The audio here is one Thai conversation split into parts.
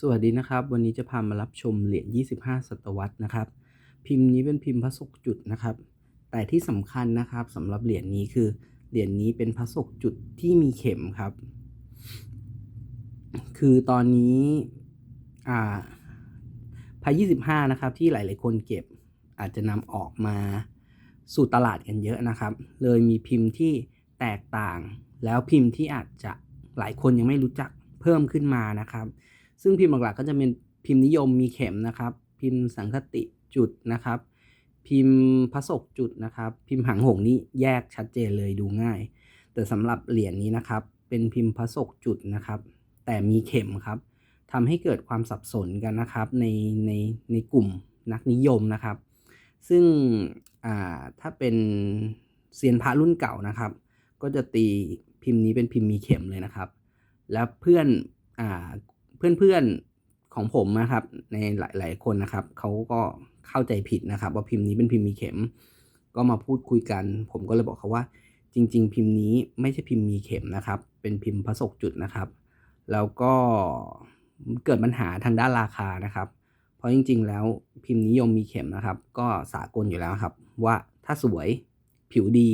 สวัสดีนะครับ วันนี้จะพามารับชมเหรียญ 25 ศตวรรษนะครับ พิมพ์นี้เป็นพิมพ์พระศกจุดนะครับ แต่ที่สำคัญนะครับสำหรับเหรียญนี้คือเหรียญนี้เป็นพระศกจุดที่มีเข็มครับ คือตอนนี้อ่าพาย25 นะครับ ที่หลายๆคนเก็บอาจจะนำออกมาสู่ตลาดกันเยอะนะครับ เลยมีพิมพ์ที่แตกต่าง แล้วพิมพ์ที่อาจจะหลายคนยังไม่รู้จักเพิ่มขึ้นมานะครับ ซึ่งพิมพ์หลักๆก็จะเป็นพิมพ์นิยมมีเข็มนะครับ พิมพ์สังคติจุดนะครับ พิมพ์พระศกจุดนะครับ พิมพ์หางหงนี่แยกชัดเจนเลยดูง่าย แต่สำหรับเหรียญนี้นะครับ เป็นพิมพ์พระศกจุดนะครับ แต่มีเข็มครับทำให้เกิดความสับสนกันนะครับในในในกลุ่มนักนิยมนะครับ ซึ่งถ้าเป็นเซียนพระรุ่นเก่านะครับ ก็จะตีพิมพ์นี้เป็นพิมพ์มีเข็มเลยนะครับ แล้วเพื่อนอ่า เพื่อนๆของผมนะครับ ในหลาย ๆ คนนะครับเขาก็เข้าใจผิดนะครับ ว่าพิมพ์นี้เป็นพิมพ์มีเข็ม ก็มาพูดคุยกัน ผมก็เลยบอกเขาว่า จริง ๆ พิมพ์นี้ไม่ใช่พิมพ์มีเข็มนะครับ เป็นพิมพ์พระศกจุดนะครับ แล้วก็เกิดปัญหาทางด้านราคานะครับ เพราะจริง ๆ แล้วพิมพ์นิยมมีเข็มนะครับ ก็สากลอยู่แล้วครับ ว่าถ้าสวยผิวดี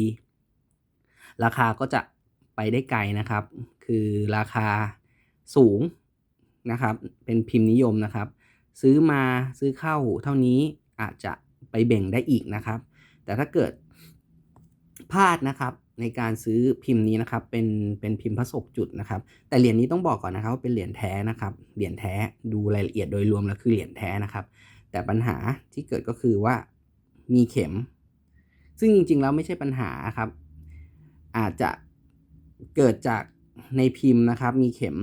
ราคาก็จะไปได้ไกลนะครับ คือราคาสูง นะครับ เป็นพิมพ์นิยมนะครับ ซื้อมาซื้อเข้าเท่านี้อาจจะไปแบ่งได้อีกนะครับ แต่ถ้าเกิดพลาดนะครับในการซื้อพิมพ์นี้นะครับเป็นเป็นพิมพ์พระศกจุดนะครับ แต่เหรียญนี้ต้องบอกก่อนนะครับว่าเป็นเหรียญแท้นะครับเหรียญแท้ดูรายละเอียดโดยรวมแล้วคือเหรียญแท้นะครับ แต่ปัญหาที่เกิดก็คือว่ามีเข็ม ซึ่งจริงๆแล้วไม่ใช่ปัญหาครับ อาจจะเกิดจากในพิมพ์นะครับ มีเข็ม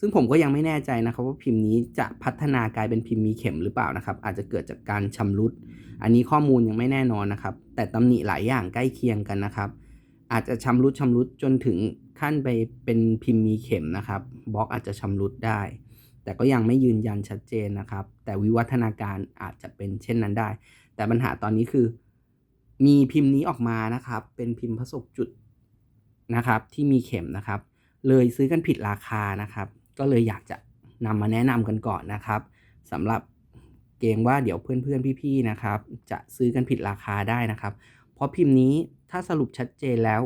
ซึ่งผมก็ยังไม่แน่ใจนะครับว่าพิมพ์นี้จะพัฒนากลายเป็นพิมพ์มีเข็มหรือเปล่านะครับ อาจจะเกิดจากการชำรุด อันนี้ข้อมูลยังไม่แน่นอนนะครับ แต่ตำหนิหลายอย่างใกล้เคียงกันนะครับ อาจจะชำรุดชำรุดจนถึงขั้นไปเป็นพิมพ์มีเข็มนะครับบล็อกอาจจะชำรุดได้ แต่ก็ยังไม่ยืนยันชัดเจนนะครับ แต่วิวัฒนาการอาจจะเป็นเช่นนั้นได้ แต่ปัญหาตอนนี้คือ มีพิมพ์นี้ออกมานะครับ เป็นพิมพ์พระศกจุดนะครับ ที่มีเข็มนะครับ เลยซื้อกันผิดราคานะครับ ก็เลยอยากจะนำมาแนะนำกันก่อนนะครับสำหรับเกรงว่าเดี๋ยวเพื่อนๆพี่ๆนะครับ จะซื้อกันผิดราคาได้นะครับ เพราะพิมพ์นี้ถ้าสรุปชัดเจนแล้ว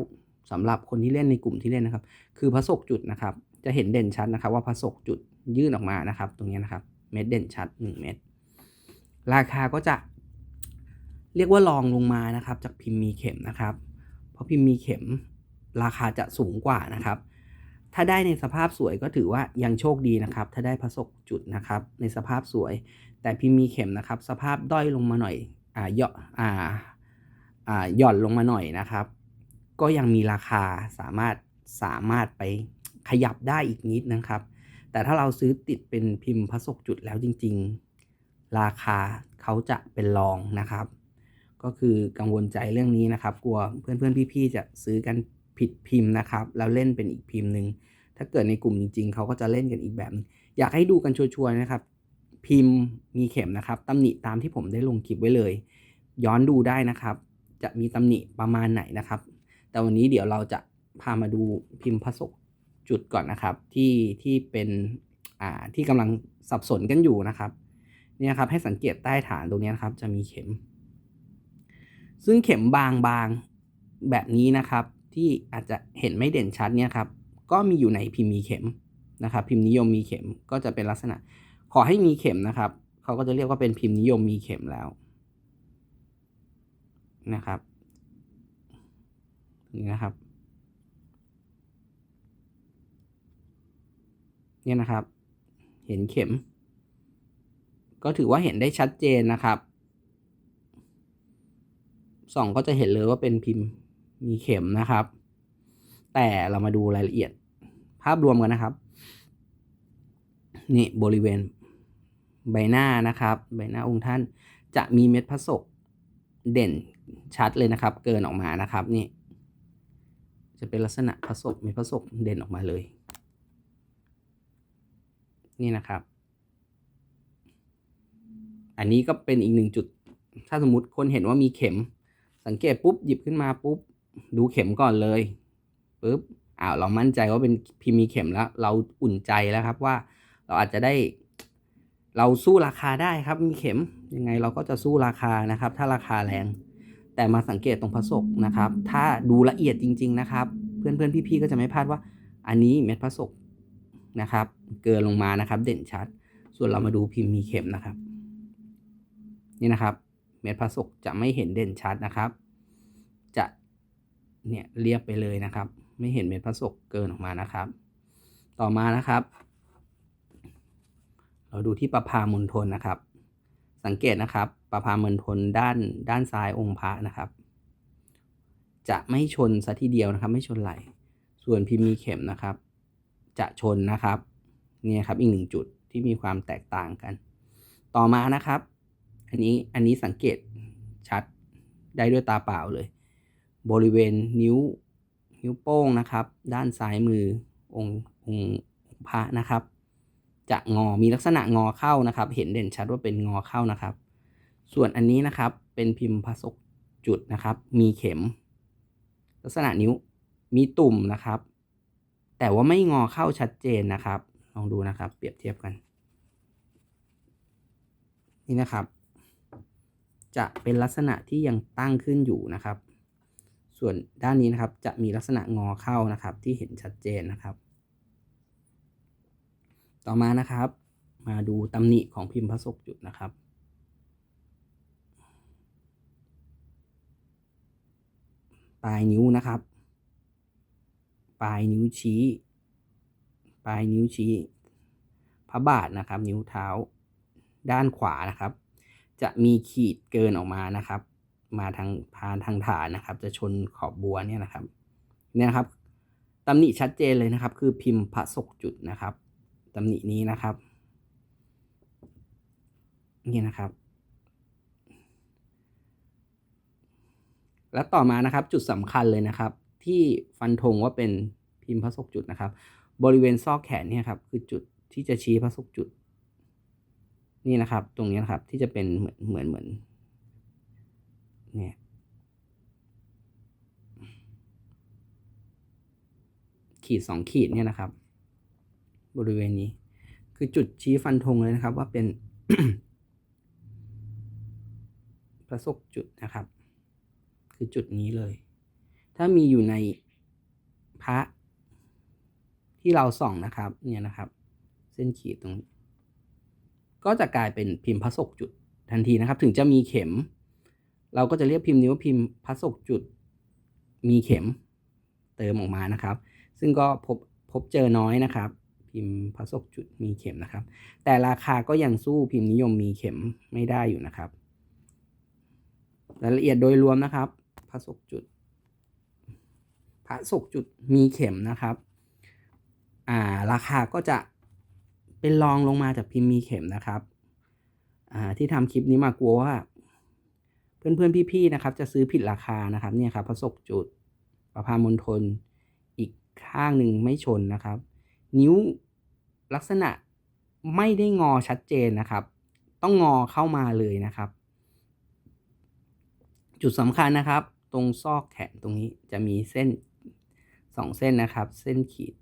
สำหรับคนที่เล่นในกลุ่มที่เล่นนะครับ คือพระศกจุดนะครับ จะเห็นเด่นชัดนะครับ ว่าพระศกจุดยื่นออกมานะครับ ตรงนี้นะครับ เม็ดเด่นชัด 1 เม็ดราคาก็จะ เรียกว่าลองลงมานะครับ จากพิมพ์มีเข็มนะครับ เพราะพิมพ์มีเข็มราคาจะสูงกว่านะครับ ถ้าได้ในสภาพสวยก็ถือว่ายังโชคดีนะครับ ถ้าได้พระศกจุดนะครับ ในสภาพสวย แต่พิมพ์มีเข็มนะครับ สภาพด้อยลงมาหน่อยอ่ายาะอ่าอ่าหย่อนลงมาหน่อยนะครับ ก็ยังมีราคาสามารถสามารถไปขยับได้อีกนิดนะครับ แต่ถ้าเราซื้อติดเป็นพิมพ์พระศกจุดแล้วจริง ๆ ราคาเขาจะเป็นรองนะครับ ก็คือกังวลใจเรื่องนี้นะครับ กลัวเพื่อนๆพี่ๆจะซื้อกัน ผิดพิมพ์นะครับ แล้วเล่นเป็นอีกพิมพ์หนึ่งถ้าเกิดในกลุ่มจริง ๆ เขาก็จะเล่นกันอีกแบบอยากให้ดูกันชัวร์ๆนะครับ พิมพ์มีเข็มนะครับตำหนิตามที่ผมได้ลงคลิปไว้เลย ย้อนดูได้นะครับ จะมีตำหนิประมาณไหนนะครับ แต่วันนี้เดี๋ยวเราจะพามาดูพิมพ์พระศกจุดก่อนนะครับ ที่ที่เป็นอ่าที่กำลังสับสนกันอยู่นะครับเนี่ยครับให้สังเกตใต้ฐานตรงนี้นะครับ จะมีเข็ม ซึ่งเข็มบางๆแบบนี้นะครับ ที่อาจจะเห็นไม่เด่นชัดเนี่ยครับก็มีอยู่ในพิมพ์มีเข็มนะครับ พิมพ์นิยมมีเข็มก็จะเป็นลักษณะ ขอให้มีเข็มนะครับเขาก็จะเรียกว่าเป็นพิมพ์นิยมมีเข็มแล้วนะครับนี่นะครับเนี่ยนะครับ เห็นเข็ม ก็ถือว่าเห็นได้ชัดเจนนะครับส่องก็จะเห็นเลยว่าเป็นพิมพ์ มีเข็มนะครับ แต่เรามาดูรายละเอียด ภาพรวมกันนะครับ นี่บริเวณใบหน้านะครับ ใบหน้าองค์ท่านจะมีเม็ดพระศกเด่นชัดเลยนะครับ เกินออกมานะครับนี่ จะเป็นลักษณะพระศกเมีพระศกเด่นออกมาเลย นี่นะครับ อันนี้ก็เป็นอีกหนึ่งจุด ถ้าสมมติคนเห็นว่ามีเข็มสังเกตปุ๊บหยิบขึ้นมาปุ๊บ ดูเข็มก่อนเลยปุ๊บอ้าวเรามั่นใจว่าเป็นพิมพ์มีเข็มแล้ว เราอุ่นใจแล้วครับว่าเราอาจจะได้ เราสู้ราคาได้ครับมีเข็มยังไงเราก็จะสู้ราคานะครับ ถ้าราคาแรง แต่มาสังเกตตรงพระศกนะครับ ถ้าดูละเอียดจริง ๆ นะครับ เพื่อนๆพี่ๆก็จะไม่พลาดว่า อันนี้เม็ดพระศกนะครับ เกินลงมานะครับ เด่นชัด ส่วนเรามาดูพิมพ์มีเข็มนะครับ นี่นะครับ เม็ดพระศกจะไม่เห็นเด่นชัดนะครับ จะ เนี่ยเรียบไปเลยนะครับ ไม่เห็นเม็ดพระศกเกินออกมานะครับ ต่อมานะครับ เราดูที่ประพามณฑลนะครับ สังเกตนะครับ ประพามณฑลด้านด้านซ้ายองค์พระนะครับ จะไม่ชนซะทีเดียวนะครับ ไม่ชนไหล ส่วนพิมพ์มีเข็มนะครับ จะชนนะครับเนี่ยครับอีกหนึ่งจุดที่มีความแตกต่างกัน ต่อมานะครับ อันนี้อันนี้สังเกตชัดได้ด้วยตาเปล่าเลย บริเวณนิ้วนิ้วโป้งนะครับ ด้านซ้ายมือองค์องค์องค์พระนะครับ จะงอมีลักษณะงอเข้านะครับ เห็นเด่นชัดว่าเป็นงอเข้านะครับ ส่วนอันนี้นะครับเป็นพิมพ์พระศกจุดนะครับ มีเข็ม ลักษณะนิ้วมีตุ่มนะครับ แต่ว่าไม่งอเข้าชัดเจนนะครับ ลองดูนะครับ เปรียบเทียบกัน นี่นะครับ จะเป็นลักษณะที่ยังตั้งขึ้นอยู่นะครับ ส่วนด้านนี้นะครับจะมีลักษณะงอเข้านะครับ ที่เห็นชัดเจนนะครับ ต่อมานะครับ มาดูตำหนิของพิมพ์พระศกจุดนะครับปลายนิ้วนะครับ ปลายนิ้วชี้ ปลายนิ้วชี้ พระบาทนะครับ นิ้วเท้า ด้านขวานะครับ จะมีขีดเกินออกมานะครับ มาทางพานทางฐานนะครับ จะชนขอบบัวเนี่ยนะครับเนี่ยครับตำหนิชัดเจนเลยนะครับ คือพิมพ์พระศกจุดนะครับตำหนินี้นะครับ นี่นะครับ และต่อมานะครับจุดสำคัญเลยนะครับ ที่ฟันธงว่าเป็นพิมพ์พระศกจุดนะครับ บริเวณซอกแขนเนี่ยครับ คือจุดที่จะชี้พระศกจุด นี่นะครับ ตรงนี้นะครับที่จะเป็นเหมือนเหมือนเหมือน เนี่ยขีดสองขีดเนี่ยนะครับ บริเวณนี้ คือจุดชี้ฟันธงเลยนะครับ ว่าเป็นพระศกจุดนะครับ คือจุดนี้เลย ถ้ามีอยู่ในพระที่เราส่องนะครับ เนี่ยนะครับ เส้นขีดตรงนี้ก็จะกลายเป็นพิมพ์พระศกจุดทันทีนะครับ ถึงจะมีเข็ม เราก็จะเรียกพิมพ์นี้ว่าพิมพ์พระศกจุดมีเข็มเติมออกมานะครับ ซึ่งก็พบพบเจอน้อยนะครับ พิมพ์พระศกจุดมีเข็มนะครับ แต่ราคาก็ยังสู้พิมพ์นิยมมีเข็มไม่ได้อยู่นะครับรายละเอียดโดยรวมนะครับพระศกจุดพระศกจุดมีเข็มนะครับอ่าราคาก็จะเป็นรองลงมาจากพิมพ์มีเข็มนะครับอ่าที่ทำคลิปนี้มากลัวว่า เพื่อนๆพี่ๆนะครับ จะซื้อผิดราคานะครับเนี่ยครับพระศกจุดประพามณฑลอีกข้างหนึ่งไม่ชนนะครับ นิ้วลักษณะไม่ได้งอชัดเจนนะครับ ต้องงอเข้ามาเลยนะครับ จุดสำคัญนะครับ ตรงซอกแขนตรงนี้จะมีเส้นสองเส้นนะครับ เส้นขีด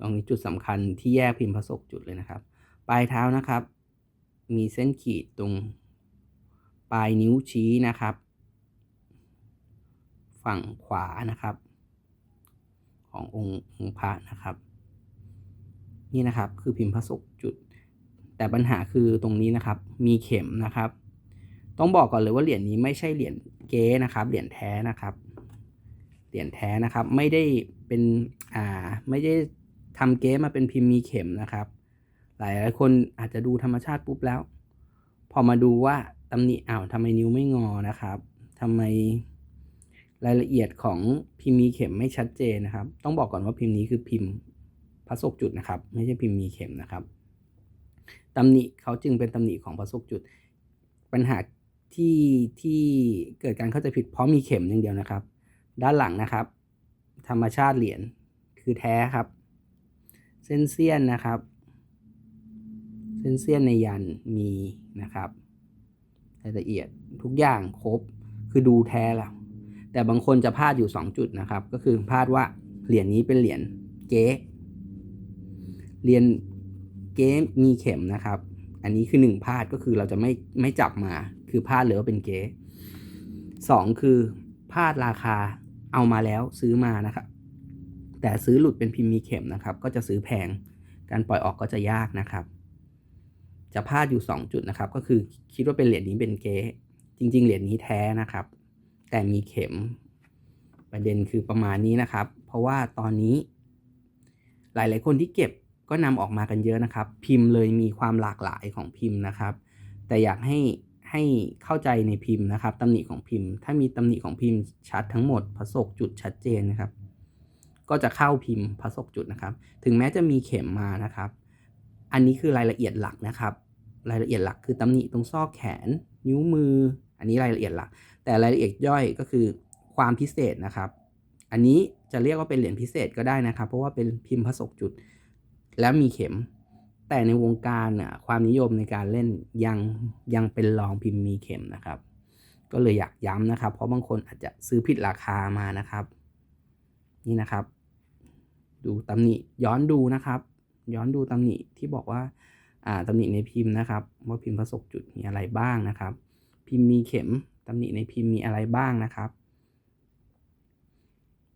ตรงนี้จุดสำคัญที่แยกพิมพ์พระศกจุดเลยนะครับ ปลายเท้านะครับ มีเส้นขีดตรง ปลายนิ้วชี้นะครับ ฝั่งขวานะครับ ขององค์องค์พระนะครับ นี่นะครับคือพิมพ์พระศกจุด แต่ปัญหาคือตรงนี้นะครับ มีเข็มนะครับ ต้องบอกก่อนเลยว่าเหรียญนี้ไม่ใช่เหรียญเก๊นะครับ เหรียญแท้นะครับ เหรียญแท้นะครับ ไม่ได้เป็นอ่าไม่ได้ทำเก๊มาเป็นพิมพ์มีเข็มนะครับ หลายหลายคนอาจจะดูธรรมชาติปุ๊บแล้ว พอมาดูว่า ตำหนิอ้าวทำไมนิ้วไม่งอนะครับทำไมรายละเอียดของพิมพ์มีเข็มไม่ชัดเจนนะครับ ต้องบอกก่อนว่าพิมพ์นี้คือพิมพ์พระศกจุดนะครับ ไม่ใช่พิมพ์มีเข็มนะครับตำหนิเขาจึงเป็นตำหนิของพระศกจุด ปัญหาที่ที่เกิดการเข้าใจผิดเพราะมีเข็มอย่างเดียวนะครับ ด้านหลังนะครับ ธรรมชาติเหรียญคือแท้ครับ เส้นเสี้ยนนะครับ เส้นเสี้ยนในยันมีนะครับ รายละเอียดทุกอย่างครบคือดูแท้แล้วแต่บางคนจะพลาดอยู่ 2 จุดนะครับ ก็คือพลาดว่าเหรียญนี้เป็นเหรียญเก๊เหรียญเก๊มีเข็มนะครับ อันนี้คือหนึ่งพลาดก็คือเราจะไม่ไม่จับมา คือพลาดเลยว่าเป็นเก๊สองคือพลาดราคาเอามาแล้วซื้อมานะครับ แต่ซื้อหลุดเป็นพิมพ์มีเข็มนะครับ ก็จะซื้อแพงการปล่อยออกก็จะยากนะครับ จะพลาดอยู่ 2 จุดนะครับ ก็คือคิดว่าเป็นเหรียญนี้เป็นเก๊จริง ๆ เหรียญนี้แท้นะครับ แต่มีเข็มประเด็นคือประมาณนี้นะครับ เพราะว่าตอนนี้ หลาย ๆ คนที่เก็บก็นำออกมากันเยอะนะครับ พิมพ์เลยมีความหลากหลายของพิมพ์นะครับ แต่อยากให้ให้เข้าใจในพิมพ์นะครับตำหนิของพิมพ์ ถ้ามีตำหนิของพิมพ์ชัดทั้งหมดผสกจุดชัดเจนนะครับ ก็จะเข้าพิมพ์ผสกจุดนะครับ ถึงแม้จะมีเข็มมานะครับ อันนี้คือรายละเอียดหลักนะครับ รายละเอียดหลักคือตำหนิตรงซอกแขน นิ้วมือ อันนี้รายละเอียดหลัก แต่รายละเอียดย่อยก็คือความพิเศษนะครับ อันนี้จะเรียกว่าเป็นเหรียญพิเศษก็ได้นะครับ เพราะว่าเป็นพิมพ์ผสกจุด แล้วมีเข็ม แต่ในวงการน่ะความนิยมในการเล่นยังยังเป็นรองพิมพ์มีเข็มนะครับ ก็เลยอยากย้ำนะครับ เพราะบางคนอาจจะซื้อผิดราคามานะครับ นี่นะครับ ดูตำหนิย้อนดูนะครับ ย้อนดูตำหนิที่บอกว่าอ่าตำหนิในพิมพ์นะครับ ว่าพิมพ์ผสกจุดมีอะไรบ้างนะครับ พิมพ์มีเข็มตำหนิในพิมพ์มีอะไรบ้างนะครับ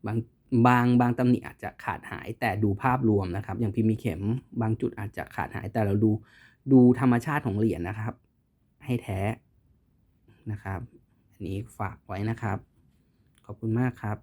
บางบางบางตำหนิอาจจะขาดหายแต่ดูภาพรวมนะครับ อย่างพิมพ์มีเข็มบางจุดอาจจะขาดหายแต่เราดูดูธรรมชาติของเหรียญนะครับ ให้แท้นะครับ อันนี้ฝากไว้นะครับ ขอบคุณมากครับ